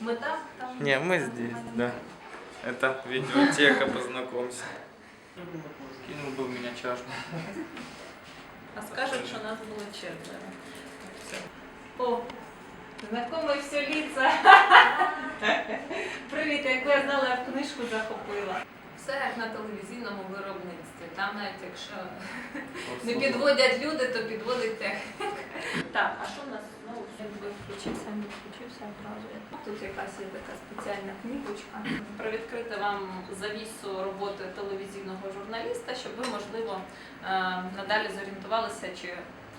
Ми там, там. Не, мы здесь, да. Это видеотека, познакомься. Кинул бы в меня чашку. А скажуть, що нас було четверо. О, знайомі все лица. Привіт, якби я знала, я б книжку захопила. Все як на телевізійному виробництві. Там навіть якщо не підводять люди, то підводить техніка. Так, а що в нас знову якби включився, не включився одразу. Тут якась є така спеціальна книжечка. Привідкрити вам завісу роботи телевізійного журналіста, щоб ви, можливо, е, надалі зорієнтувалися, чи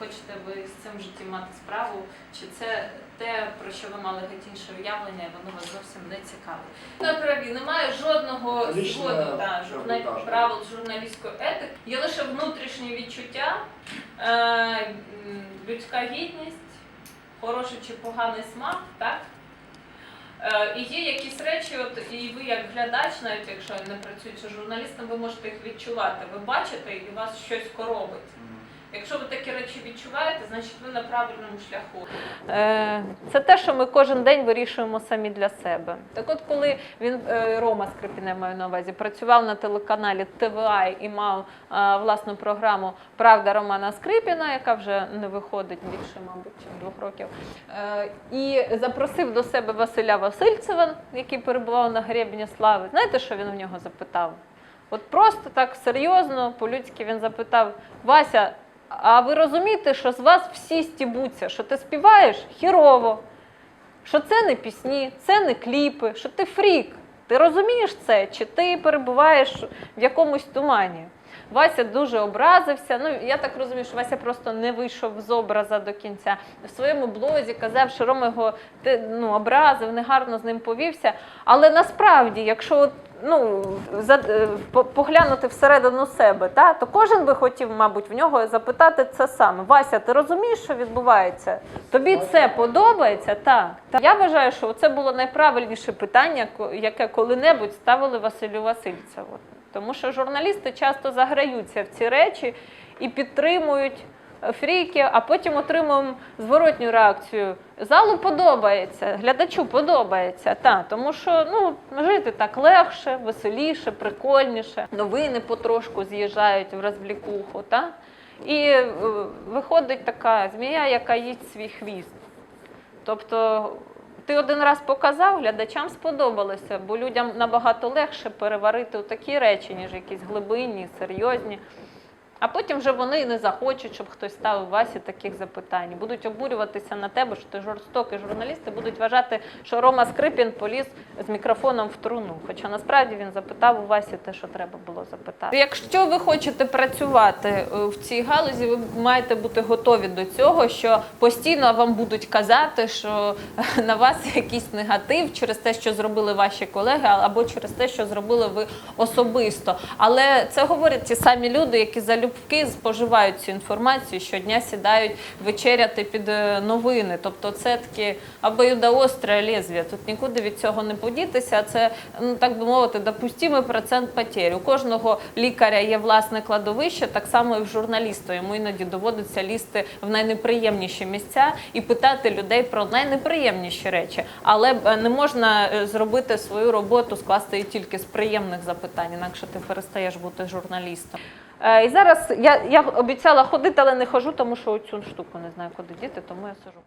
хочете ви з цим в житті мати справу, чи це те, про що ви мали геть інше уявлення, і воно вас зовсім не цікавить. На праві немає жодного згоду та, журна... правил журналістської етики. Є лише внутрішнє відчуття, е, людська гідність, хороший чи поганий смак, так? Е, І є якісь речі, от і ви як глядач, навіть якщо не працюючи журналістом, ви можете їх відчувати. Ви бачите, і вас щось коробить. Якщо ви такі речі відчуваєте, значить ви на правильному шляху. Е, Це те, що ми кожен день вирішуємо самі для себе. Так от, коли він е, Рома Скрипін, я маю на увазі, працював на телеканалі ТВА і мав е, власну програму Правда Романа Скрипіна, яка вже не виходить більше, мабуть, двох років. І запросив до себе Василя Васильцева, який перебував на гребні слави. Знаєте, що він в нього запитав? От просто так серйозно, по-людськи він запитав: Вася, а ви розумієте, що з вас всі стібуться, що ти співаєш хірово, що це не пісні, це не кліпи, що ти фрік. Ти розумієш це, чи ти перебуваєш в якомусь тумані? Вася дуже образився. Ну я так розумію, що Вася просто не вийшов з образа до кінця. В своєму блозі казав, що Рома його те- ну, образив, негарно з ним повівся. Але насправді, якщо ну, за, е, поглянути всередину себе, та, то кожен би хотів, мабуть, в нього запитати це саме. Вася, ти розумієш, що відбувається? Тобі це подобається? Так. так. Я вважаю, що це було найправильніше питання, яке коли-небудь ставили Василю Васильцеву. Тому що журналісти часто заграються в ці речі і підтримують фріки, а потім отримуємо зворотню реакцію. Залу подобається, глядачу подобається. Та, тому що ну, жити так легше, веселіше, прикольніше. Новини потрошку з'їжджають в розблікуху. Та? І е, виходить така змія, яка їсть свій хвіст. Тобто ти один раз показав, глядачам сподобалося, бо людям набагато легше переварити такі речі, ніж якісь глибинні, серйозні. А потім вже вони не захочуть, щоб хтось ставив Васі таких запитань. Будуть обурюватися на тебе, що ти жорстокий журналісти будуть вважати, що Рома Скрипін поліз з мікрофоном в труну. Хоча насправді він запитав у Васі те, що треба було запитати. Якщо ви хочете працювати е, в цій галузі, ви маєте бути готові до цього, що постійно вам будуть казати, що на вас якийсь негатив через те, що зробили ваші колеги, або через те, що зробили ви особисто. Але це говорять ті самі люди, які залюбки споживають цю інформацію, щодня сідають вечеряти під е, новини. Тобто це таке обоюдоостре лезвие. Тут нікуди від цього не подітися. Це, ну так би мовити, допустимий процент потерь. У кожного лікаря є власне кладовище, так само і в журналіста. Йому іноді доводиться лізти в найнеприємніші місця і питати людей про найнеприємніші речі. Але е, не можна е, зробити свою роботу, скласти її тільки з приємних запитань, інакше ти перестаєш бути журналістом. Е, І зараз я, я обіцяла ходити, але не хожу, тому що цю штуку не знаю, куди діти, тому я сижу.